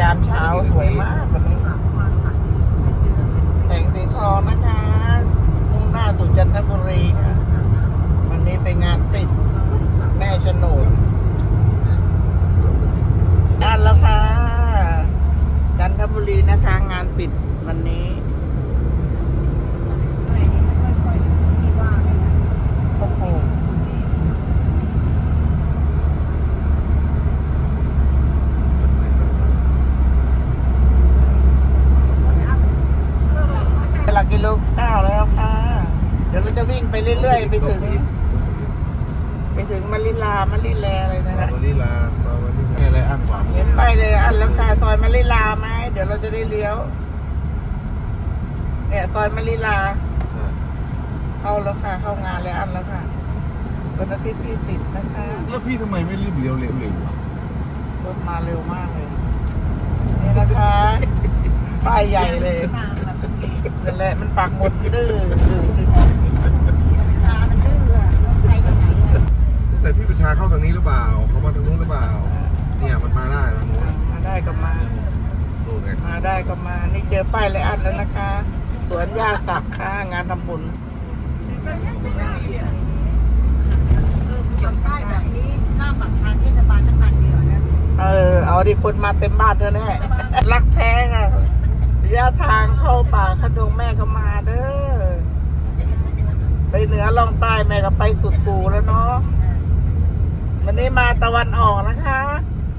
ยามเช้าสวยมากวันนี้แสงสีทองนะคะมุ่งหน้าสู่จันทบุรีค่ะวันนี้ไปงานปิด แม่โฉนดอ่านแล้วค่ะ จันทบุรีนะคะ งานปิดวันนี้โอ้โหหลักกิโลเก้าแล้วค่ะ เดี๋ยวเราจะวิ่งไปเรื่อยๆ ไป ถึง ไปถึงมะลิลามะลิแลอะไรนั่นแหละวานิลาตอนวานิลาอะไรอันขวามืเห็นไปายเลยอันแล้วค่ะซอยมะลิลาไหมเดี๋ยวเราจะได้เลี้ยวเนี่ยซอยมะลิลาใช่เข้าแล้วค่ะเข้างานแล้วอันแล้วค่ะวันอาทิตย์ที่สิบนะคะแล้วพี่ทำไมไม่รีบเลี้ยวเร็วเร็วอะรถมาเร็วมากเลยนี่นะคะป้ายใหญ่เลยนั่นแหละมันปักหมดดื้อ แต่พี่ประชาเข้าทางนี้หรือเปล่า เขามาทางนู้นหรือเปล่า เนี่ยมันมาได้ทางนู้นมาได้ก็มานู่นไงมาได้ก็มา นี่เจอป้ายเลยอันแล้วนะคะ สวนยาสักค่ะงานทำบุญป้ายแบบนี้หน้าปากทางเทศบาลสักพันเดียวนะเออ เอาดิคนมาเต็มบ้านเธอแน่รักแท้ค่ะระยะทางเข้าป่าขดงแม่ก็มาเด้อ ไปเหนือลองใต้แม่ก็ไปสุดกูแล้วเนาะ วันนี้มาตะวันออกนะคะ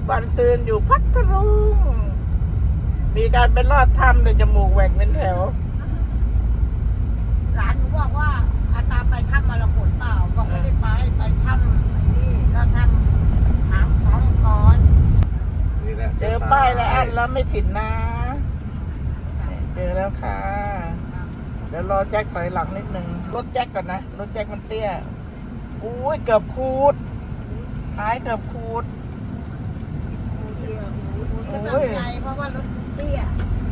วันซืนอยู่พัทลุง มีการไปลอดถ้ำโดยจมูกแหว่งเป็นแถว หลานหนูบอกว่าอาตาไปถ้ำมรกตเปล่าบอกไม่ได้ไปไปถ้ำไอ้นี่แล้วถ้ำหางของก่อนนี่แหละเจอป้ายแล้วอันแล้วไม่ผิดนะเจอแล้วค่ะ เดี๋ยวรอแจ็คถอยหลังนิดนึงรถแจ็คก่อนนะรถแจ็คมันเตี้ยอุ้ยเกือบคูด ท้ายเกือบคูดหนูก็ตั้งใจเพราะว่ารถเตี้ย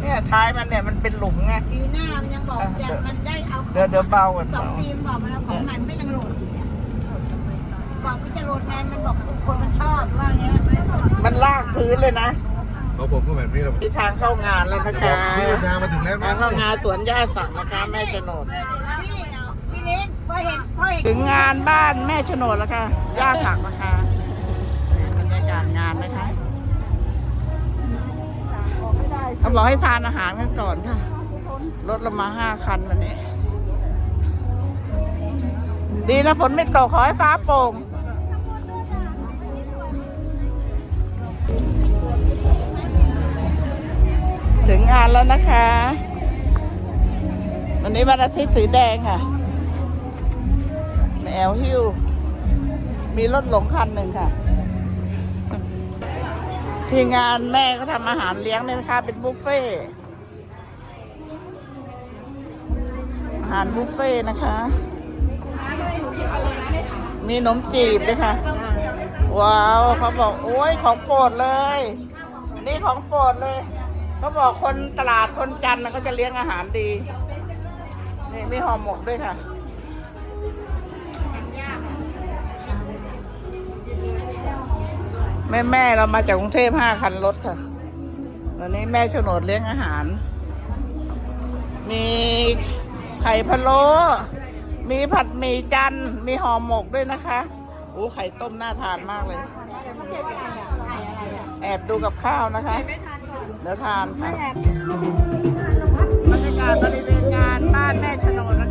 เนี่ยท้ายมันเนี่ยมันเป็นหลุมไง ปีหน้ามันยังบอกจะมันได้เอาของเดี๋ยวเดี๋ยวเบาก่อน สองเบาปีมันบอกมันเอาของใหม่มันก็ยังโหลดอีกอะบอกมันจะโหลดไงมันบอกคนมันชอบว่าอย่างเงี้ยมันลากพื้นเลยนะเขาผมก็แบบนี้เราที่ทางเข้างานแล้วนะคะพี่ประชามาถึงแล้วทานะงเข้างานสวนย่าสักนะคะแม่โฉนด พี่พี่นิดพอเห็นพอเห็นถึงงานบ้านแม่โฉนดแล้วค่ะย่าสักนะคะ จากาศงานนะคะเขาบอกให้ทานอาหารกันก่อนค่ะ รถเรามาห้าคันวันนี้ ดีนะฝนไม่ตกขอให้ฟ้าโปร่งถึงงานแล้วนะคะ วันนี้วันอาทิตย์สีแดงค่ะแมวหิ้วมีรถหลงคันหนึ่งค่ะ ที่งานแม่ก็ทำอาหารเลี้ยงเนี่ยนะคะ เป็นบุฟเฟ่ต์อาหารบุฟเฟ่ต์นะคะ มีขนมจีบด้วยค่ะ ว้าวเขาบอกโอ้ยของโปรดเลย นี่ของโปรดเลย เขาบอกคนตลาดคนจันทร์นะเขาจะเลี้ยงอาหารดี นี่มีห่อหมกด้วยค่ะ แม่แม่เรามาจากกรุงเทพห้าคันรถค่ะตอนนี้แม่โฉนดเลี้ยงอาหาร มีไข่พะโล้มีผัดหมี่จันมีห่อหมกด้วยนะคะโอ้ไข่ต้มน่าทานมากเลย แอบดูกับข้าวนะคะ เดี๋ยวทานค่ะบรรยากาศบริเวณงานบ้านแม่โฉนดนะคะ